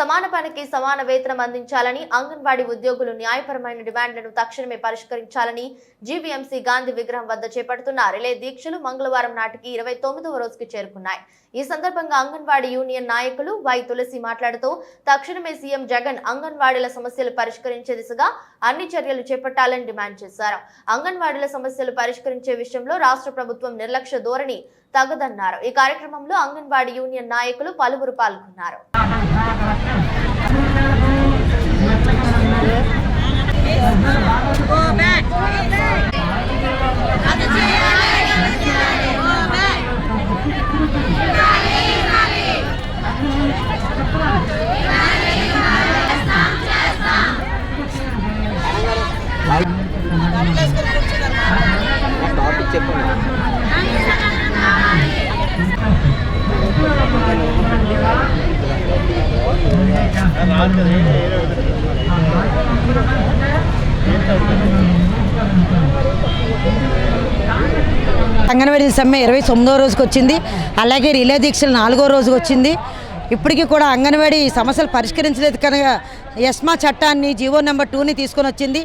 సమాన పనికి సమాన వేతనం అందించాలని అంగన్వాడీ ఉద్యోగులు న్యాయపరమైన డిమాండ్లను తక్షణమే పరిష్కరించాలని జీవీఎంసీ గాంధీ విగ్రహం వద్ద చేపడుతున్న రిలే దీక్షలు మంగళవారం నాటికి ఇరవై తొమ్మిదవ రోజుకి చేరుకున్నాయి. ఈ సందర్భంగా అంగన్వాడీ యూనియన్ నాయకులు వై తులసి మాట్లాడుతూ తక్షణమే సీఎం జగన్ అంగన్వాడీల సమస్యలు పరిష్కరించే దిశగా అన్ని చర్యలు చేపట్టాలని డిమాండ్ చేశారు. అంగన్వాడీల సమస్యలు పరిష్కరించే విషయంలో రాష్ట్ర ప్రభుత్వం నిర్లక్ష్య ధోరణి తగదన్నారు. ఈ కార్యక్రమంలో అంగన్వాడీ యూనియన్ నాయకులు పలువురు పాల్గొన్నారు. అంగన్వాడీ సమ్మె ఇరవై తొమ్మిదో రోజుకి వచ్చింది. అలాగే రిలే దీక్షలు నాలుగో రోజుకి వచ్చింది. ఇప్పటికీ కూడా అంగన్వాడీ సమస్యలు పరిష్కరించలేదు కనుక ఎస్మా చట్టాన్ని జీవో నెంబర్ టూని తీసుకొని వచ్చింది.